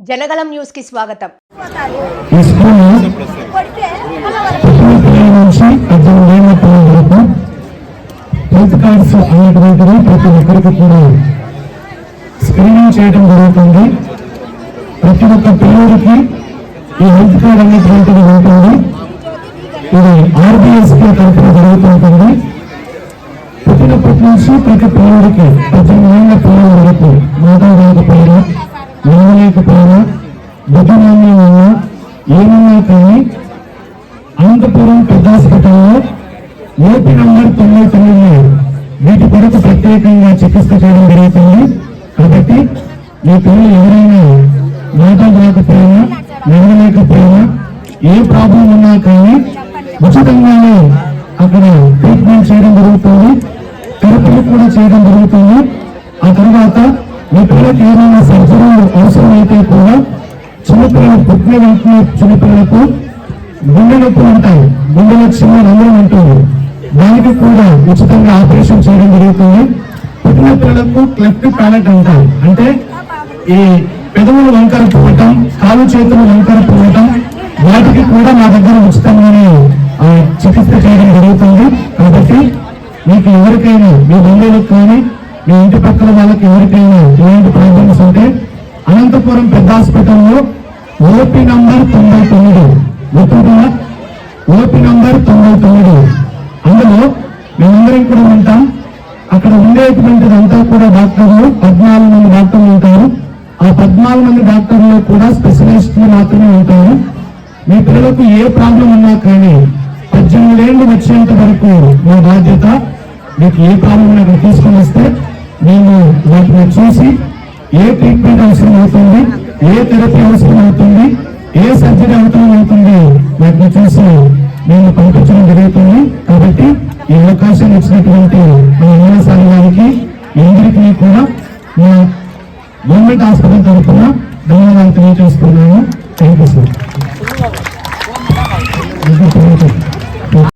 జనగలం న్యూస్కి స్వాగతం ఈ స్కూల్ నుంచి పద్దెనిమిది వరకు హెల్త్ కార్డ్స్ అనేటువంటివి ప్రతి ఒక్కరికి కూడా స్క్రీనింగ్ చేయడం జరుగుతుంది ప్రతి ఒక్క పిల్లలకి ఈ హెల్త్ కార్డ్ అనేటువంటిది ఉంటుంది ఇది ఆర్బీఎస్పీ తరఫున జరుగుతుంటుంది పుట్టినప్పటి నుంచి ప్రతి పిల్లలకి పద్దెనిమిది ఏళ్ళ పిల్లల వరకు మాటలు రాకపోయినా ఏమన్నా అనంతపురం పెద్ద హాస్పిటల్లో ఓపీ నంబర్ తొంభై తొమ్మిది వీటి కొరకు ప్రత్యేకంగా చికిత్స చేయడం జరుగుతుంది. కాబట్టి ఈ పిల్లలు ఎవరైనా మాట్లాడలేకపోయినా నడవలేకపోయినా ఏ ప్రాబ్లం ఉన్నా కానీ ఉచితంగానే అక్కడ ట్రీట్మెంట్ చేయడం జరుగుతుంది. థెరపీ కూడా చేయడం జరుగుతుంది. ఆ తర్వాత మీ పిల్లలకి ఏమైనా సర్జరీలు అవసరమైతే కూడా చిన్నపిల్లలు పుట్టిన వెంటనే చిన్నపిల్లలకు గుండె నొప్పులు ఉంటాయి. గుండెలో చిన్న రంగులు ఉంటుంది దానికి కూడా ఉచితంగా ఆపరేషన్ చేయడం జరుగుతుంది. పుట్టిన పిల్లలకు క్లెఫ్ట్ ప్యాలెట్ అంటారు. అంటే ఈ పెదవులు వంకర పోవటం కాలు చేతులు వంకర పోవటం వాటికి కూడా మా దగ్గర ఉచితంగానే చికిత్స చేయడం జరుగుతుంది. కాబట్టి మీకు ఎవరికైనా మీ బంధువులకు కానీ మీ ఇంటి పక్కన వాళ్ళకి ఎవరికైనా ఇలాంటి ప్రాబ్లమ్స్ ఉంటే అనంతపురం పెద్ద హాస్పిటల్లో ఓపీ నంబర్ తొంభై తొమ్మిది. గుర్తుంటుందా ఓపీ నంబర్ తొంభై తొమ్మిది. అందులో మేమందరం కూడా ఉంటాం. అక్కడ ఉండేటువంటిదంతా కూడా డాక్టర్లు పద్నాలుగు మంది డాక్టర్లు ఉంటారు. ఆ పద్నాలుగు మంది డాక్టర్లు కూడా స్పెషలిస్టులు మాత్రమే ఉంటారు. మీ పిల్లలకు ఏ ప్రాబ్లం ఉన్నా కానీ పద్దెనిమిది ఏళ్ళు వచ్చేంత వరకు మా బాధ్యత మీకు ఏ ప్రాబ్లం నాకు తీసుకొని వస్తే మేము వాటిని చూసి ఏ ట్రీట్మెంట్ అవసరం అవుతుంది? ఏ థెరపీ అవసరం అవుతుంది? ఏ సర్జరీ అవసరం అవుతుంది? వాటిని చూసి మేము పంపించడం జరుగుతుంది. కాబట్టి ఈ అవకాశం ఇచ్చినటువంటి మా ఎమ్మెల్యే గారికి అందరికీ కూడా మా గవర్నమెంట్ హాస్పిటల్ తరఫున ధన్యవాదాలు తెలియజేస్తున్నాము థ్యాంక్ యూ సార్